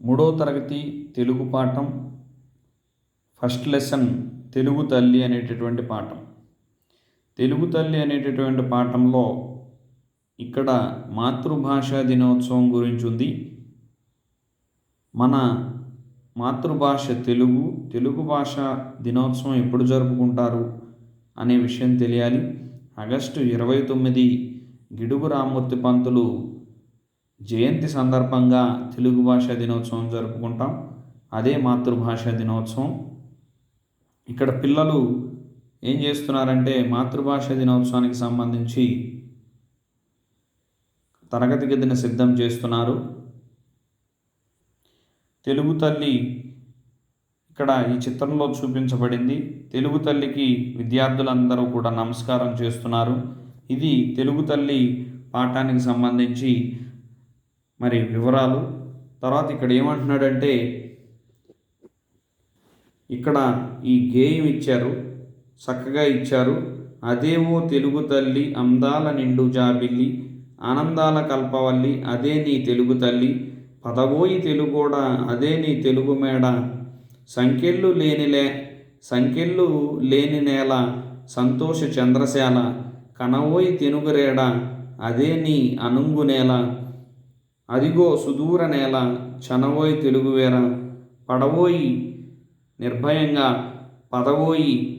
మూడో తరగతి తెలుగు పాఠం ఫస్ట్ లెసన్ తెలుగు తల్లి అనేటటువంటి పాఠం. తెలుగు తల్లి అనేటటువంటి పాఠంలో ఇక్కడ మాతృభాషా దినోత్సవం గురించి ఉంది. మన మాతృభాష తెలుగు తెలుగు భాష దినోత్సవం ఎప్పుడు జరుపుకుంటారు అనే విషయం తెలియాలి. ఆగస్టు ఇరవై తొమ్మిది గిడుగు రామ్మూర్తి పంతులు జయంతి సందర్భంగా తెలుగు భాషా దినోత్సవం జరుపుకుంటాం. అదే మాతృభాష దినోత్సవం. ఇక్కడ పిల్లలు ఏం చేస్తున్నారంటే మాతృభాష దినోత్సవానికి సంబంధించి తరగతి గదిని సిద్ధం చేస్తున్నారు. తెలుగు తల్లి ఇక్కడ ఈ చిత్రంలో చూపించబడింది. తెలుగు తల్లికి విద్యార్థులందరూ కూడా నమస్కారం చేస్తున్నారు. ఇది తెలుగు తల్లి పాఠానికి సంబంధించి మరి వివరాలు. తర్వాత ఇక్కడ ఏమంటున్నాడంటే ఇక్కడ ఈ గేయం ఇచ్చారు చక్కగా ఇచ్చారు. అదేవో తెలుగు తల్లి అందాల నిండు జాబిల్లి ఆనందాల కల్పవల్లి అదే నీ తెలుగు తల్లి పదవోయి తెలుగోడ అదే నీ తెలుగు మేడ. సంకెళ్ళు లేనిలే సంకెళ్ళు లేని నేల సంతోష చంద్రశాల కనవోయి తెనుగురేడ అదే నీ అనుంగు నేల. అదిగో సుదూర నేల చనవోయి తెలుగువేర పడవోయి నిర్భయంగా పదవోయి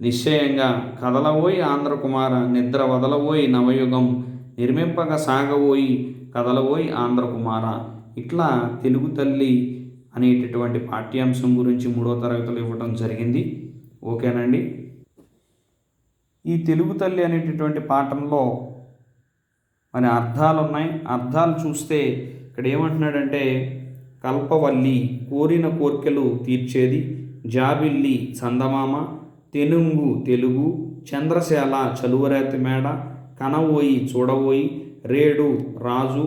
నిశ్చయంగా కదలవోయి ఆంధ్రకుమార నిద్ర వదలవోయి నవయుగం నిర్మింపక సాగవోయి కదలవోయి ఆంధ్రకుమార. ఇట్లా తెలుగు తల్లి అనేటటువంటి పాఠ్యాంశం గురించి మూడో తరగతిలో ఇవ్వడం జరిగింది. ఓకేనండి? ఈ తెలుగు తల్లి అనేటటువంటి పాఠంలో మరి అర్థాలు ఉన్నాయి అర్థాలు చూస్తే ఇక్కడ ఏమంటున్నాడంటే కల్పవల్లి కోరిన కోర్కెలు తీర్చేది జాబిల్లి చందమామ తెనుంగు తెలుగు చంద్రశాల చలువరాతి మేడ కనవోయి చూడవోయి రేడు రాజు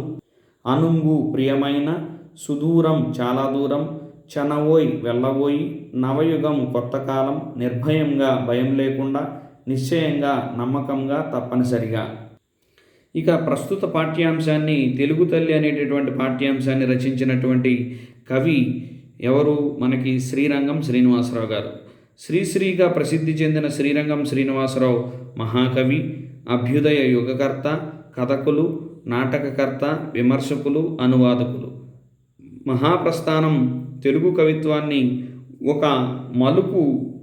అనుంగు ప్రియమైన సుదూరం చాలా దూరం చనవోయ్ వెళ్ళబోయి నవయుగం కొత్త కాలం నిర్భయంగా భయం లేకుండా నిశ్చయంగా నమ్మకంగా తప్పనిసరిగా ఇక ప్రస్తుత పాఠ్యాంశాన్ని తెలుగు తల్లి అనేటటువంటి పాఠ్యాంశాన్ని రచించినటువంటి కవి ఎవరు? మనకి శ్రీరంగం శ్రీనివాసరావు గారు. శ్రీశ్రీగా ప్రసిద్ధి చెందిన శ్రీరంగం శ్రీనివాసరావు మహాకవి అభ్యుదయ యుగకర్త కథకులు నాటకకర్త విమర్శకులు అనువాదకులు. మహాప్రస్థానం తెలుగు కవిత్వాన్ని ఒక మలుపు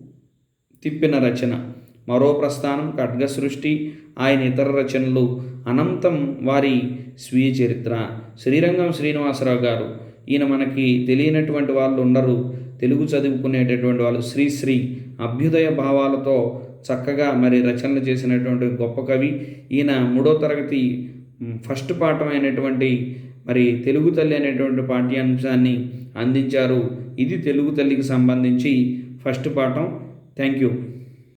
తిప్పిన రచన. మరో ప్రస్థానం ఖడ్గ సృష్టి ఆయన ఇతర రచనలు అనంతం వారి స్వీయ చరిత్ర. శ్రీరంగం శ్రీనివాసరావు గారు ఈయన మనకి తెలియనటువంటి వాళ్ళు ఉండరు. తెలుగు చదువుకునేటటువంటి వాళ్ళు శ్రీశ్రీ అభ్యుదయ భావాలతో చక్కగా మరి రచనలు చేసినటువంటి గొప్ప కవి. ఈయన మూడో తరగతి ఫస్ట్ పాఠమైనటువంటి మరి తెలుగు తల్లి అనేటువంటి పాఠ్యాంశాన్ని అందించారు. ఇది తెలుగు తల్లికి సంబంధించి ఫస్ట్ పాఠం. Thank you.